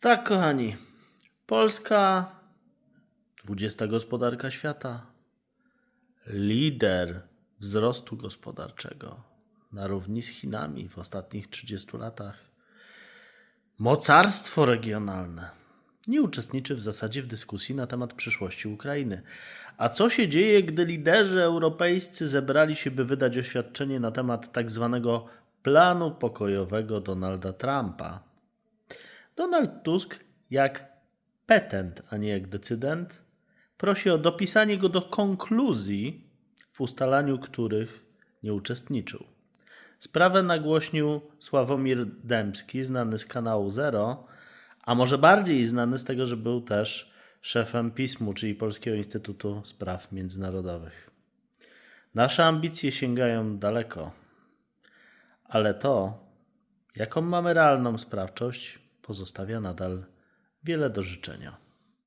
Tak, kochani. Polska, 20 gospodarka świata, lider wzrostu gospodarczego na równi z Chinami w ostatnich 30 latach, mocarstwo regionalne, nie uczestniczy w zasadzie w dyskusji na temat przyszłości Ukrainy. A co się dzieje, gdy liderzy europejscy zebrali się, by wydać oświadczenie na temat tak zwanego planu pokojowego Donalda Trumpa? Donald Tusk, jak petent, a nie jak decydent, prosi o dopisanie go do konkluzji, w ustalaniu których nie uczestniczył. Sprawę nagłośnił Sławomir Dębski, znany z kanału Zero, a może bardziej znany z tego, że był też szefem PISM-u, czyli Polskiego Instytutu Spraw Międzynarodowych. Nasze ambicje sięgają daleko, ale to, jaką mamy realną sprawczość, pozostawia nadal wiele do życzenia.